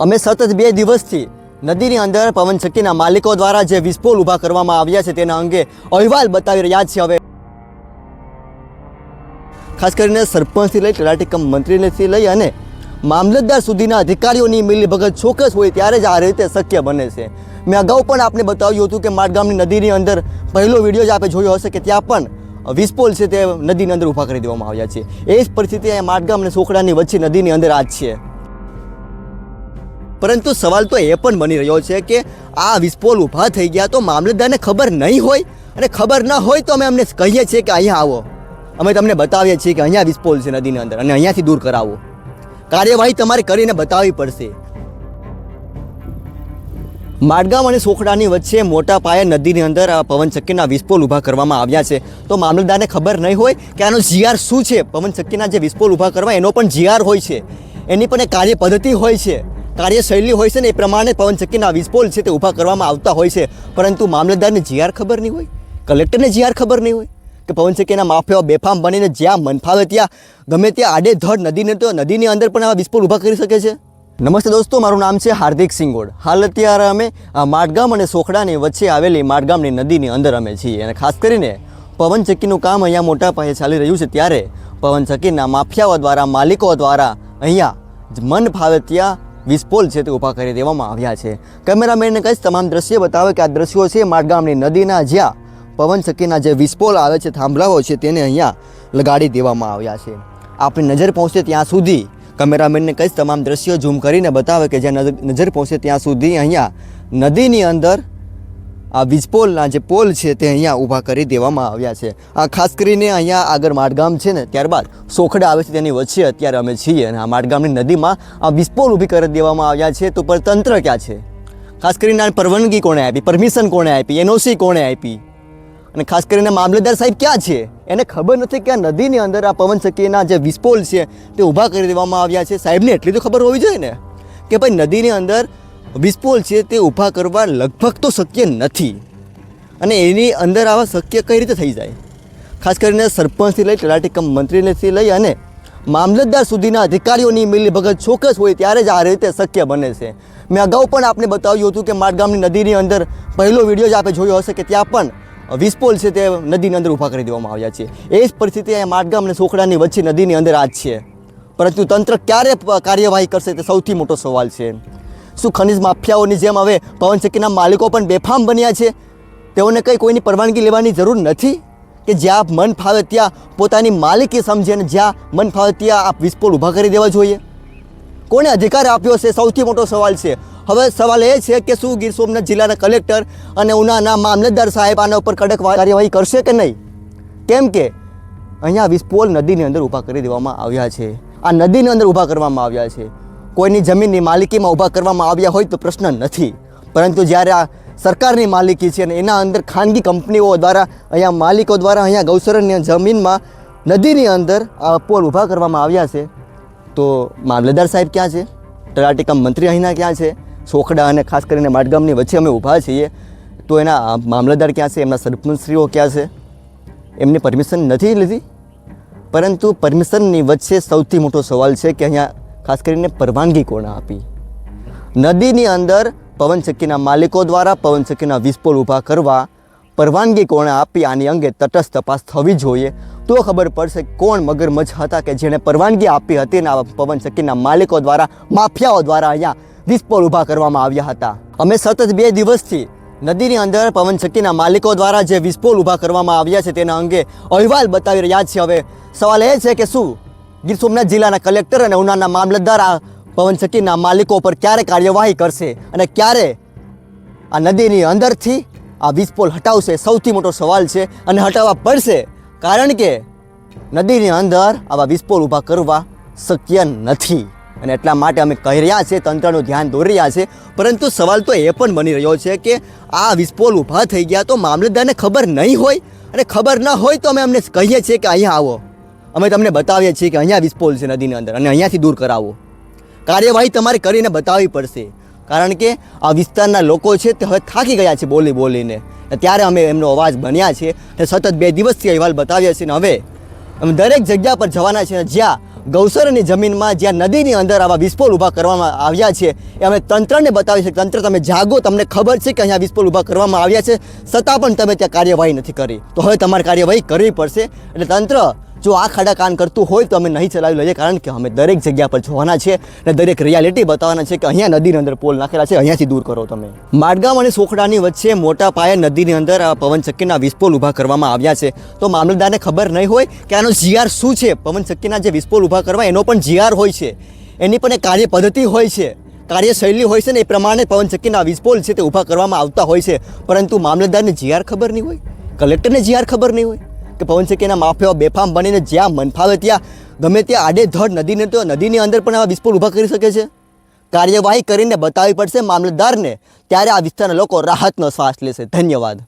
અમે સતત બે દિવસથી નદીની અંદર પવનચક્કીના માલિકો દ્વારા જે વિસ્ફોલ ઊભા કરવામાં આવ્યા છે તેના અંગે અહેવાલ બતાવી રહ્યા છે હવે ખાસ કરીને સરપંચથી લઈ તલાટી કમ મંત્રીથી લઈ અને મામલતદાર સુધીના અધિકારીઓની મિલીભગત ચોક્કસ હોય ત્યારે જ આ રીતે શક્ય બને છે. મેં અગાઉ પણ આપને બતાવ્યું હતું કે માડગામની નદીની અંદર પહેલો વીડિયો જ આપણે જોયો હશે કે ત્યાં પણ વિસ્પોલ છે તે નદીની અંદર ઊભા કરી દેવામાં આવ્યા છે. એ જ પરિસ્થિતિ માડગામ અને સોખડાની વચ્ચે નદીની અંદર આજ છે. પરંતુ સવાલ તો એ પણ બની રહ્યો છે કે આ વિસ્ફોલ ઊભા થઈ ગયા તો મામલતદારને ખબર નહીં હોય? અને ખબર ન હોય તો અમે અમને કહીએ છીએ કે અહીંયા આવો. અમે તમને બતાવીએ છીએ કે અહીંયા વિસ્ફોલ છે નદીની અંદર અને અહીંયાથી દૂર કરાવો. કાર્યવાહી તમારે કરીને બતાવવી પડશે. માડગામ અને સોખડાની વચ્ચે મોટા પાયે નદીની અંદર આ પવનચક્કીના વિસ્ફોલ ઊભા કરવામાં આવ્યા છે. તો મામલતદારને ખબર નહીં હોય કે આનો જીઆર શું છે? પવનચક્કીના જે વિસ્ફોલ ઊભા કરવા એનો પણ જીઆર હોય છે. એની પણ એક કાર્ય પદ્ધતિ હોય છે. કાર્યશૈલી હોય છે ને એ પ્રમાણે પવનચક્કીના વિસ્ફોલ છે તે ઊભા કરવામાં આવતા હોય છે. પરંતુ મામલતદારને જીઆર ખબર નહીં હોય. કલેક્ટરને જીઆર ખબર નહીં હોય કે પવનચક્કીના માફિયાઓ બેફામ બનીને જ્યાં મન ફાવે ત્યાં, ગમે ત્યાં આડેધડ નદીને તો નદીની અંદર પણ આવા વિસ્ફોટ ઊભા કરી શકે છે. નમસ્તે દોસ્તો, મારું નામ છે હાર્દિક સિંગોડ. હાલ અત્યારે અમે, આ માડગામ અને સોખડાની વચ્ચે આવેલી માડગામની નદીની અંદર અમે છીએ અને ખાસ કરીને પવનચક્કીનું કામ અહીંયા મોટા પાયે ચાલી રહ્યું છે ત્યારે પવનચક્કીના માફિયાઓ દ્વારા, માલિકો દ્વારા અહીંયા મન ફાવે ત્યાં વિસ્ફોલ છે તે ઊભા કરી દેવામાં આવ્યા છે. કેમેરામેનને કહીશ, તમામ દ્રશ્ય બતાવે કે આ દ્રશ્યો છે માળગામની નદીના જ્યાં પવન ચક્કીના જે વિસ્પોલ આવે છે, થાંભલાઓ છે તેને અહીંયા લગાડી દેવામાં આવ્યા છે. આપણી નજર પહોંચે ત્યાં સુધી. કેમેરામેનને કહીશ, તમામ દ્રશ્યો ઝૂમ કરીને બતાવે કે જ્યાં નજર પહોંચે ત્યાં સુધી અહીંયા નદીની અંદર આ વીજપોલના જે પોલ છે તે અહીંયા ઊભા કરી દેવામાં આવ્યા છે. આ ખાસ કરીને અહીંયા આગળ માડગામ છે ને, ત્યારબાદ સોખડા આવે છે તેની વચ્ચે અત્યારે અમે છીએ અને આ માડગામની નદીમાં આ વીજપોલ ઊભી કરી દેવામાં આવ્યા છે. તો પર તંત્ર ક્યાં છે? ખાસ કરીને આ પરવાનગી કોણે આપી? પરમિશન કોણે આપી? એનઓસી કોણે આપી? અને ખાસ કરીને મામલતદાર સાહેબ ક્યાં છે? એને ખબર નથી કે આ નદીની અંદર આ પવનચક્કીના જે વિસ્ફોલ છે તે ઊભા કરી દેવામાં આવ્યા છે. સાહેબને એટલી તો ખબર હોવી જોઈએ ને? કે ભાઈ નદીની અંદર વિસ્ફોલ છે તે ઊભા કરવા લગભગ તો શક્ય નથી. અને એની અંદર આવા શક્ય કઈ રીતે થઈ જાય? ખાસ કરીને સરપંચથી લઈ તલાટીકમ મંત્રીનેથી લઈ અને મામલતદાર સુધીના અધિકારીઓની મિલીભગત ચોક્કસ હોય ત્યારે જ આ રીતે શક્ય બને છે. મેં અગાઉ પણ આપને બતાવ્યું હતું કે માડગામની નદીની અંદર પહેલો વીડિયો જ આપણે જોયો હશે કે ત્યાં પણ વિસ્ફોલ છે તે નદીની અંદર ઊભા કરી દેવામાં આવ્યા છે. એ જ પરિસ્થિતિ અહીંયા માડગામ અને સોખડાની વચ્ચે નદીની અંદર આજ છે. પરંતુ તંત્ર ક્યારે કાર્યવાહી કરશે તે સૌથી મોટો સવાલ છે. શું ખનિજ માફિયાઓની જેમ હવે પવનચક્કીના માલિકો પણ બેફામ બન્યા છે? તેઓને કંઈ કોઈની પરવાનગી લેવાની જરૂર નથી? કે જ્યાં મન ફાવે ત્યાં પોતાની માલિકી સમજે અને જ્યાં મન ફાવે ત્યાં આ વિસ્ફોટ ઊભા કરી દેવા જોઈએ? કોને અધિકાર આપ્યો છે? સૌથી મોટો સવાલ છે. હવે સવાલ એ છે કે શું ગીર સોમનાથ જિલ્લાના કલેક્ટર અને ઉનાના મામલતદાર સાહેબ આના ઉપર કડક કાર્યવાહી કરશે કે નહીં? કેમ કે અહીંયા વિસ્ફોલ નદીની અંદર ઊભા કરી દેવામાં આવ્યા છે. આ નદીની અંદર ઊભા કરવામાં આવ્યા છે. કોઈની જમીનની માલિકીમાં ઊભા કરવામાં આવ્યા હોય તો પ્રશ્ન નથી. પરંતુ જ્યારે આ સરકારની માલિકી છે અને એના અંદર ખાનગી કંપનીઓ દ્વારા અહીંયા માલિકો દ્વારા અહીંયા ગૌસરની જમીનમાં નદીની અંદર આ પોલ ઊભા કરવામાં આવ્યા છે, તો મામલેદાર સાહેબ ક્યાં છે? તલાટીકમ મંત્રી અહીંના ક્યાં છે? સોખડા અને ખાસ કરીને માડગામની વચ્ચે અમે ઊભા છીએ, તો એના મામલતદાર ક્યાં છે? એમના સરપંચશ્રીઓ ક્યાં છે? એમની પરમિશન નથી લીધી? પરંતુ પરમિશનની વચ્ચે સૌથી મોટો સવાલ છે કે અહીંયા ખાસ કરીને પરવાનગી કોણે આપી? નદીની અંદર પવનચક્કીના માલિકો દ્વારા પવનચક્કીના વિસ્ફોલ ઊભા કરવા પરવાનગી કોણે આપી, આની અંગે તટસ્થ તપાસ થવી જોઈએ. તો ખબર પડશે કોણ મગરમચ્છ હતા કે જેણે પરવાનગી આપી હતી અને આ પવનચક્કીના માલિકો દ્વારા, માફિયાઓ દ્વારા અહીંયા વિસ્ફોલ ઊભા કરવામાં આવ્યા હતા. અમે સતત બે દિવસથી નદીની અંદર પવનચક્કીના માલિકો દ્વારા જે વિસ્ફોલ ઊભા કરવામાં આવ્યા છે તેના અંગે અહેવાલ બતાવી રહ્યા છે હવે સવાલ એ છે કે શું ગીર સોમનાથ જિલ્લાના કલેક્ટર અને ઉનાના મામલતદાર આ પવનચક્કીના માલિકો પર ક્યારે કાર્યવાહી કરશે અને ક્યારે આ નદીની અંદરથી આ વીજપોલ હટાવશે? સૌથી મોટો સવાલ છે અને હટાવવા પડશે કારણ કે નદીની અંદર આવા વીજપોલ ઊભા કરવા શક્ય નથી. અને એટલા માટે અમે કહી રહ્યા છીએ, તંત્રનું ધ્યાન દોરી રહ્યા છે. પરંતુ સવાલ તો એ પણ બની રહ્યો છે કે આ વિસ્ફોલ ઊભા થઈ ગયા તો મામલતદારને ખબર નહીં હોય અને ખબર ન હોય તો અમે અમને કહીએ છીએ કે અહીંયા આવો. અમે તમને બતાવીએ છીએ કે અહીંયા વિસ્ફોલ છે નદીની અંદર અને અહીંયાથી દૂર કરાવો. કાર્યવાહી તમારે કરીને બતાવવી પડશે. કારણ કે આ વિસ્તારના લોકો છે તે હવે થાકી ગયા છે બોલી બોલીને. ત્યારે અમે એમનો અવાજ બન્યા છે અને સતત બે દિવસથી અહેવાલ બતાવ્યા છે ને હવે અમે દરેક જગ્યા પર જવાના છે જ્યાં ગૌસરની જમીનમાં જ્યાં નદીની અંદર આવા વિસ્ફોલ ઊભા કરવામાં આવ્યા છે એ અમે તંત્રને બતાવી છે તંત્ર, તમે જાગો, તમને ખબર છે કે અહીંયા વિસ્ફોલ ઊભા કરવામાં આવ્યા છે. છતાં પણ તમે ત્યાં કાર્યવાહી નથી કરી. તો હવે તમારે કાર્યવાહી કરવી પડશે. એટલે તંત્ર જો આ ખાડા કાન કરતું હોય તો અમે નહીં ચલાવી લઈએ, કારણ કે અમે દરેક જગ્યા પર જોવાના છે અને દરેક રિયાલિટી બતાવવાના છે કે અહીંયા નદીની અંદર પોલ નાખેલા છે, અહીંયાથી દૂર કરો તમે. માડગામ અને સોખડાની વચ્ચે મોટા પાયે નદીની અંદર આ પવનચક્કીના વિસ્પોલ ઊભા કરવામાં આવ્યા છે. તો મામલતદારને ખબર નહીં હોય કે આનો જીઆર શું છે? પવનચક્કીના જે વિસ્ફોલ ઊભા કરવા, એનો પણ જીઆર હોય છે. એની પણ એક કાર્ય પદ્ધતિ હોય છે. કાર્યશૈલી હોય છે ને એ પ્રમાણે પવનચક્કીના વિસ્પોલ છે તે ઊભા કરવામાં આવતા હોય છે. પરંતુ મામલતદારને જીઆર ખબર નહીં હોય? કલેક્ટરને જીઆર ખબર નહીં હોય? કે પવનચક્કીના માફિયાઓ બેફામ બનીને જ્યાં મન ફાવે ત્યાં ગમે ત્યાં આડેધડ નદીને તો નદીની અંદર પણ આવા વિસ્ફોટ ઊભા કરી શકે છે. કાર્યવાહી કરીને બતાવવી પડશે મામલતદારને, ત્યારે આ વિસ્તારના લોકો રાહતનો શ્વાસ લેશે. ધન્યવાદ.